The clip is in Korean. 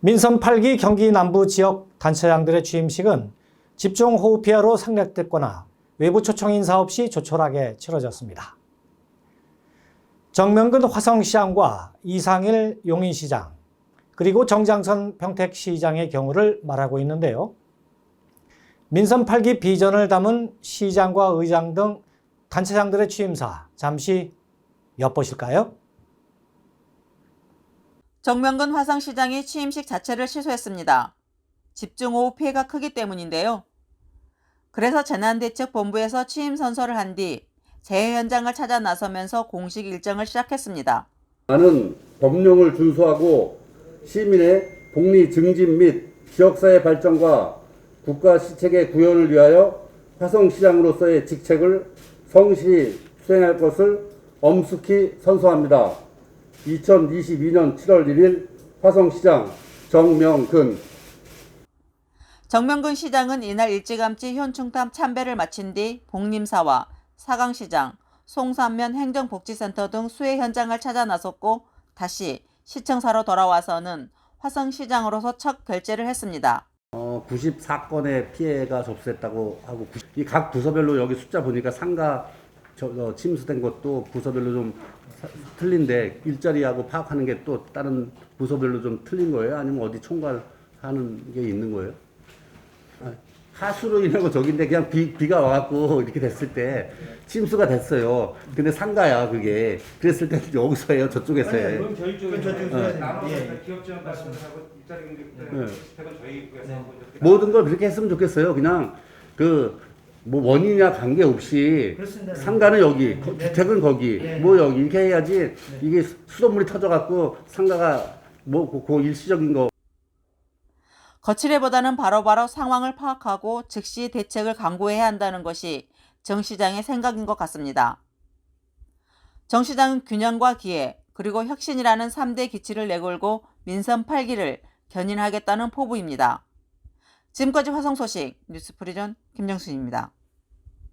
민선 8기 경기 남부 지역 단체장들의 취임식은 집중 호흡 피하로 상략됐거나 외부 초청 인사 없이 조촐하게 치러졌습니다. 정명근 화성시장과 이상일 용인시장, 그리고 정장선 평택시장의 경우를 말하고 있는데요. 민선 8기 비전을 담은 시장과 의장 등 단체장들의 취임사 잠시 엿보실까요? 정명근 화성시장이 취임식 자체를 취소했습니다. 집중호우 피해가 크기 때문인데요. 그래서 재난대책본부에서 취임 선서를 한 뒤 재해 현장을 찾아 나서면서 공식 일정을 시작했습니다. 나는 법령을 준수하고 시민의 복리 증진 및 지역사회 발전과 국가 시책의 구현을 위하여 화성시장으로서의 직책을 성실히 수행할 것을 엄숙히 선서합니다. 2022년 7월 1일 화성시장 정명근 정명근 시장은 이날 일찌감치 현충탑 참배를 마친 뒤 복림사와 사강시장, 송산면 행정복지센터 등 수해 현장을 찾아 나섰고 다시 시청사로 돌아와서는 화성시장으로서 첫 결재를 했습니다. 어, 94건의 피해가 접수됐다고 하고 이 각 부서별로 여기 숫자 보니까 상가 저, 어, 침수된 것도 부서별로 좀 사- 틀린데 일자리하고 파악하는 게 또 다른 부서별로 좀 틀린 거예요? 아니면 어디 총괄하는 게 있는 거예요? 아, 하수로 거 저긴데 그냥 비, 비가 와갖고 이렇게 됐을 때 침수가 됐어요. 근데 상가야 그게. 그랬을 때 여기서 해요? 저쪽에서 해요? 그럼 저희 쪽에서 저쪽에서 네. 해야 돼요. 나눠서 예. 기업 지원 말씀하고 일자리 공급 네. 저희 국에서 하고 이렇게 모든 걸 그렇게 했으면 좋겠어요. 그냥 그 뭐 원인이나 관계 없이 그렇습니다. 상가는 여기, 거- 네. 주택은 거기, 네. 뭐 여기 이렇게 해야지 이게 수돗물이 터져갖고 상가가 뭐그 그 일시적인 거 거칠해보다는 바로바로 상황을 파악하고 즉시 대책을 강구해야 한다는 것이 정 시장의 생각인 것 같습니다. 정 시장은 균형과 기회 그리고 혁신이라는 3대 기치를 내걸고 민선 8기를 견인하겠다는 포부입니다. 지금까지 화성 소식 뉴스프리전 김정순입니다.